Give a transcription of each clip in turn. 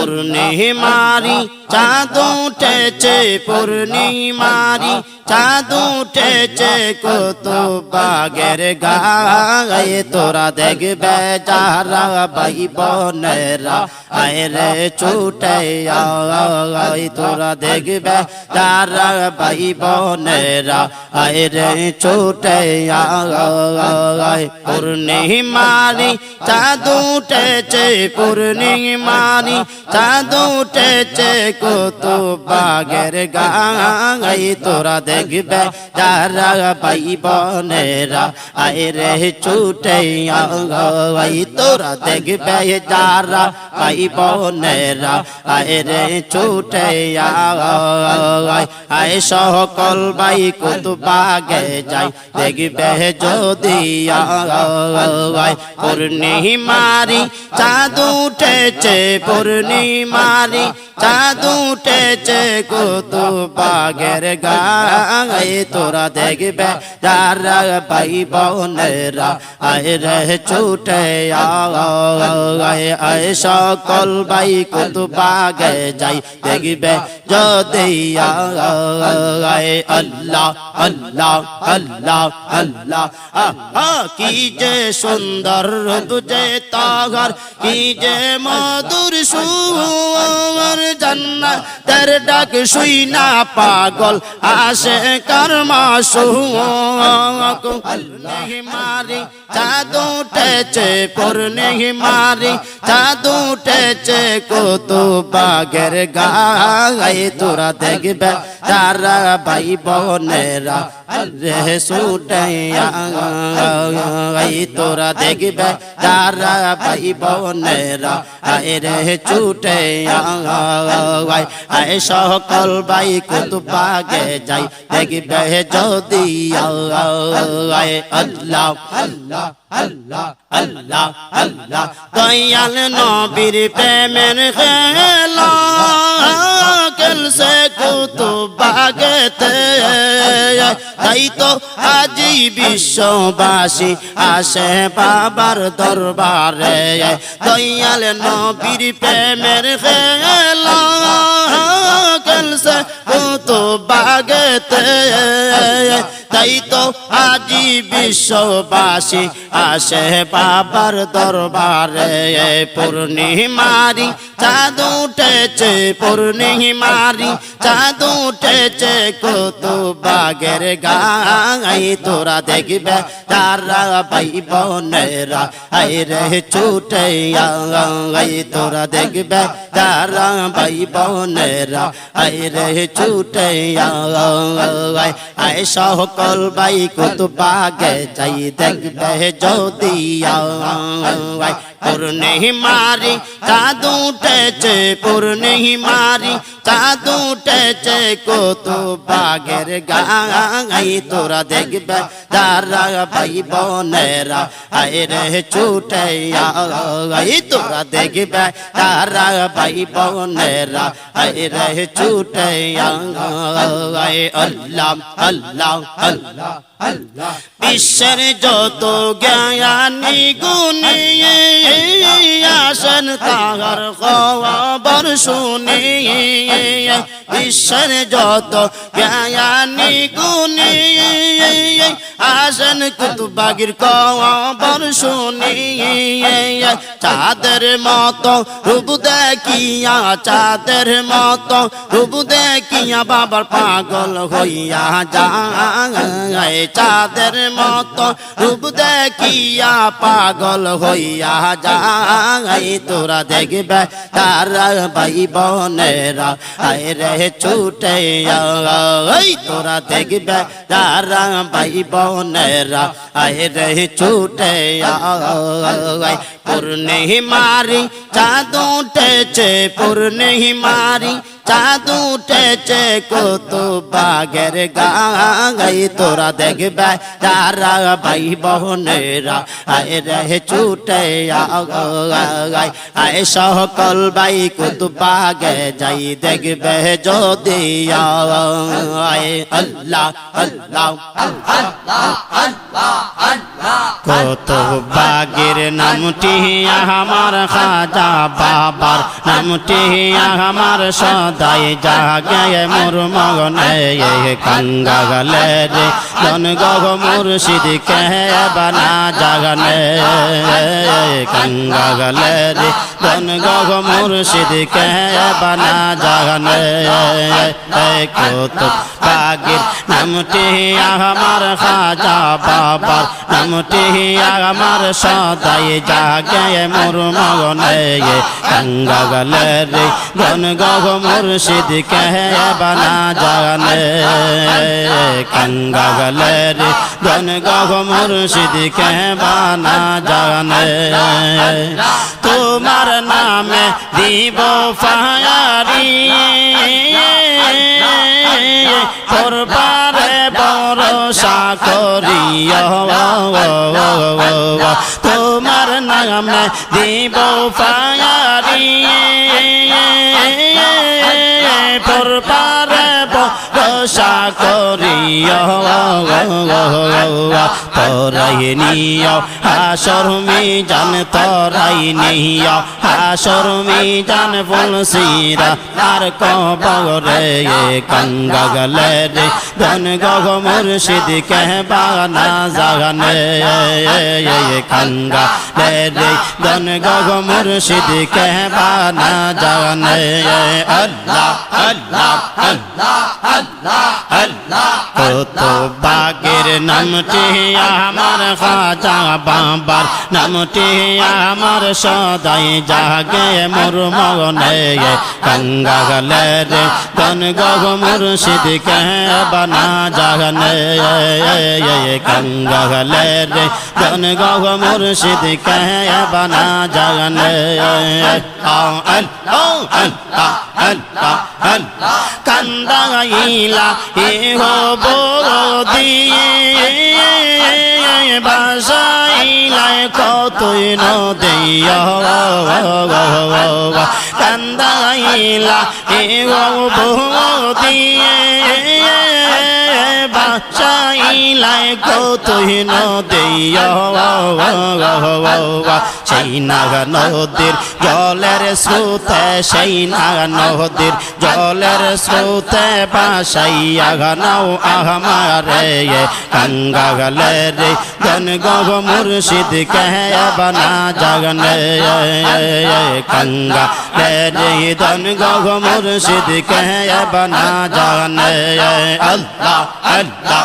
পূর্ণিমারি চাঁদ উঠেছে পূর্ণিমারি চাঁদ উঠেছে কত বাগের গায়ে। তোরা দেখবে যারা ভাই বোনেরা আয় রে ছুটে আয়। তোরা দেখবে যারা ভাই বোনেরা আয় রে ছুটে আয়। পূর্ণিমারি চাঁদ উঠেছে পূর্ণিমারি চাঁদ উঠেছে কত বাগের গাই তোরা দেখবে যারা ভাই বোনেরা, আয় রে ছুটে আই তোরা দেখবে যারা ভাই বোনেরা, আয় রে ছুটে আয় সকল ভাই কত বাগে যাই, দেখবে যদি আয় পূর্ণিমারি চাঁদ উঠেছে, পূর্ণিমারি চাঁদ উঠেছে কত বাগের গায়ে তোরা দেখবে যারা ভাই বোনেরা আয় রে ছুটে আয় আয় সকল ভাই কত বাগে যাই দেখবে যদি আয় আল্লাহ আল্লাহ আল্লাহ আল্লাহ আহা কি যে সুন্দর তুঝে তাগর কি যে মধুর সুর জান্নাতের ডাক শুই না পাগল আসে কর্মা মারি চাঁদ উঠেছে পূর্ণি মারি চাঁদ উঠেছে কত বাগের গায়ে। তোরা দেখবে তারা ভাই বোনেরা রে সুটাইয়া তোরা দেখবে যারা ভাই বোনেরা আয় রে ছুটে আয় সকল ভাই কত বাগে যাই, দেখবে যদি আয় আল্লাহ আল্লাহ নবীর প্রেমের খেলা। খেলছে তাই তো আজি বিশ্ববাসী আসে বাবার দরবারে। দয়াল নবীর প্রেমের খেলা খেলছে কত বাগেতে তাই তো আজি বিশ্ববাসী আসে বাবার দরবারে। পূর্ণিমারি চাঁদ উঠেছে পূর্ণিমারি চাঁদ উঠেছে কত বাগের গাই। তোরা দেখবে তারা ভাই বোনেরা আই রে ছুটে আই তোরা দেখবে তারা ভাই বোনেরা আই রে ছুটে আই সকল ভাই কত বাগে চাই, দেখবে যদি আই পূর্ণিমারি চাঁদ উঠেছে পূর্ণিমারি চাঁদ উঠেছে কত বাগের গাই তোরা দেখবে যারা ভাই বোনেরা আয় রে ছুটে আই তোরা দেখবে যারা ভাই বোনেরা আয় রে ছুটে আয় আল্লাহ আল্লাহ আল্লাহ আল্লাহ বিশ্বের যত জ্ঞানী গুণী আসেন তাহার খবর শুনি বিশ্বের যত জ্ঞানী গুণী আসেন কুতুবাগির খবর শুনি চাঁদের মতো রূপ দেখিয়া, চাঁদের মতো রূপ দেখিয়া বাবার পাগল হইয়া যায়। চাঁদের মতো রূপ দেখিয়া পাগল হইয়া যায়। তোরা দেখবে তারা ভাই বোনেরা আয় রে ছুটে তোরা দেখবে তারা ভাই বোনেরা আহে রে ছুটে আয়। পূর্ণিমারি চাঁদ উঠেছে পূর্ণিমারি চাঁদ উঠেছে কত বাগের গাই। তোরা দেখবে যারা ভাই বোনেরা। আয় রে ছুটে আয় আয় সকল ভাই কত বাগে যাই দেখবে যদি আয় আল্লাহ আল্লাহ কত বাগের নামটি আমার খাজা বাবার নামটি আমার সদাই জাগে মোর মগনে কাঙ্গা গলে রে জন গগ মুর্শিদ কে বানা জাগনে কাঙ্গা গলে রে জন গগ মুর্শিদ কে বানা জাগনে কত বাগের নামটি আমার খাজা বাবার নামটি আমার সদাই জাগে মোর মগনে গঙ্গা গলে রে গন গগ মুর্শিদ কে বানা জানে গঙ্গা গলে রে গন গগ মুর্শিদ কে বানা জানে তোমার নামে দিব ফায়ারি করবারে ভরসা করিয়া তোমার নাম দিব ফায়ারি করবারে ভরসা করিয়া তোরাই নিয়া, হাসর মি জান তোরাই নিয়া, হাসর মি জান বলসিরা আর কবরে গঙ্গা গলে রে, ধন গগ মুর্শিদ কেহবানা জাগানে গঙ্গা রে রে, ধন গগ মুর্শিদ কেহবানা জাগানে আল্লাহ আল্লাহ আল্লাহ আল্লাহ আল্লাহ। কত বাগের নামটি আমার খাজা বাবার নামটি আমার সদাই জাগে মোর মগনে গঙ্গা গলে রে গন গগ মুর্শিদ কে বানা জাগনে গঙ্গা গলে রে গন গগ মুর্শিদ কে বানা জাগনে আল্লাহ আল্লাহ আল্লাহ আল্লাহ কান্দাইলা এ হব দিয়ে বাসাইলায় কতই নদিয়া কান্দাইলা এ হব দিয়ে নদিয়া সেই জলের স্রোতে সেই জলের স্রোতে বাসাইয়া গানাও আহমারে গঙ্গা গলে রে গন গগ মুর্শিদ কে বনা জগনে গঙ্গা রে রে ধন মুর্শিদ কে বনা জগনে আল্লাহ আল্লাহ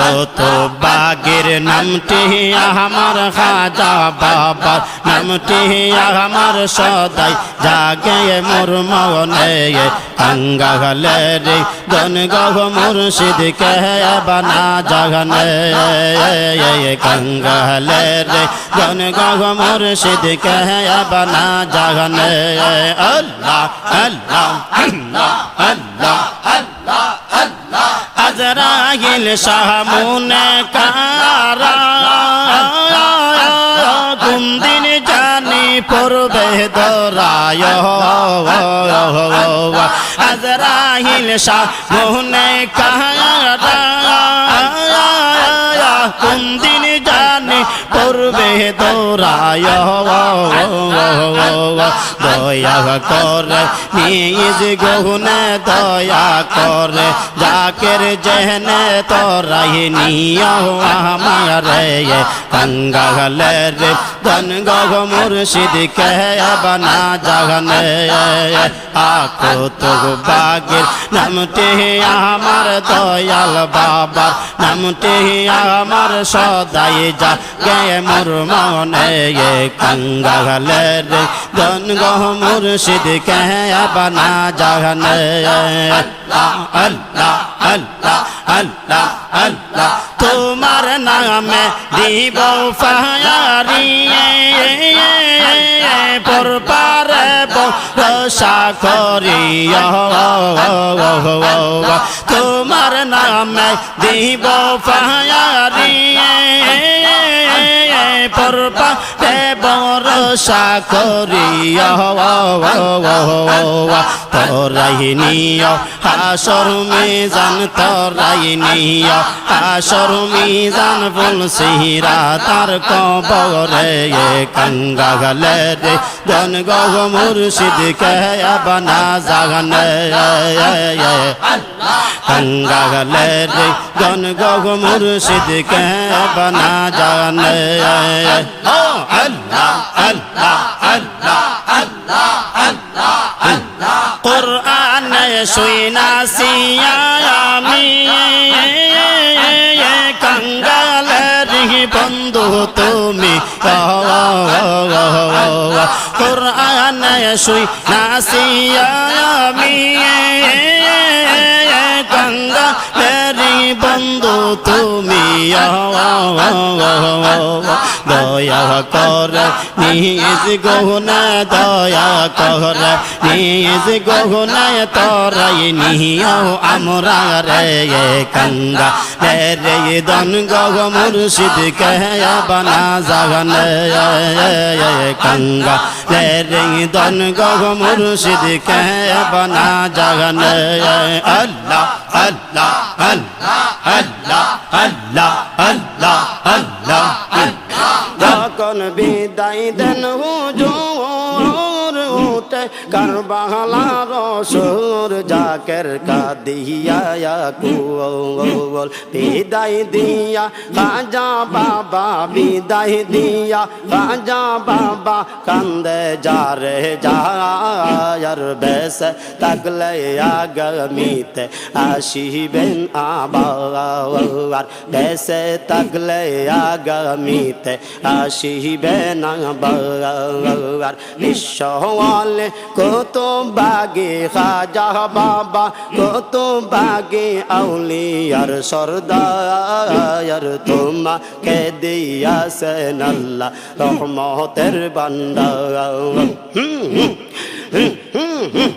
কত বাগের নামটি আমার খাজা বাবার নামটি আমার সদাই জাগে মোর মনে গঙ্গা গলে রে গন গহ মুর্শিদ কে বানা জাগনে গঙ্গা গলে রে গন গহ মুর্শিদ কে বানা জাগনে আল্লাহ আল্লাহ আল্লাহ আল্লাহ আল্লাহ আল্লাহ আজরাইল সামুনে কারা? কুন্দিন জানি পড়বে দরায়। আজরাইল সামুনে কারা? কুন্দিন জানি পড়বে দরায় দয়া করে, নিজ গহুনে দয়া করে, জাকের জহনে তোরাই নিয় আমারে গঙ্গা গলে রে ধন গগ মুর্শিদ কে বনা জগনে আকো তো বাগের নামটি আমার দয়াল বাবার, নামটি আমার সদাই যা গে মোর মনে গঙ্গা গলে রে ধন গহ মুর্শিদ কে বনা জগনে আল্লাহ আল্লাহ আল্লাহ আল্লাহ তোমার নামে দিব ফায়ারি পর পারে বসা করিয়া তোমার নামে দিব ফায়ারি পড়বা তে বরসা করিয়া তোরাই নিয় হাসর মিজান তোরাই নিয় হাসর মিজান ফুলসিরা তার কবরে কঙ্গা গলে রে জন গহ মুর্শিদ কে বনা জাগনে গঙ্গা গলে রে জন গহ মুর্শিদ কে বনা ও আল্লাহ আল্লাহ আল্লাহ আল্লাহ আল্লাহ আল্লাহ। কোরআন শুইনা সিয়ামি কঙ্গালের বন্ধু তুমি। কোরআন শুইনা সিয়ামি গঙ্গালের বন্ধু তুমি। দয়া কর, নিজ গহনা দয়া কর, নিজ গহনায় তরাই নিও আমরা রে কঙ্গা। রে দন গহ মুর্শিদ কে বনা জাগন কঙ্গা। রে দন গহ মুর্শিদ কে বনা জাগন আল্লাহ আল্লাহ আল্লাহ আল্লাহ আল্লাহ আল্লাহ আল্লাহ। যখন বিদায় দেন হুজুর। উঠে কারবালার সুর জাকের কাদিয়া কুল বিদায় দিয়া খাজা বাবা, বিদায় দিয়া খাজা বাবা, কান্দে যারে যার বেশ তাকলে আগামীতে আসিবেন আবার। বেশে তাকলে আগামীতে আসিবেন আবার। বিশ্বওয়ালে কত বাগে খাজা বাবা কত বাগে আউলিয়ার সর্দার তোমাকে দিয়াছেন আল্লাহ রহমতের বান্দা হুম হুম হুম হুম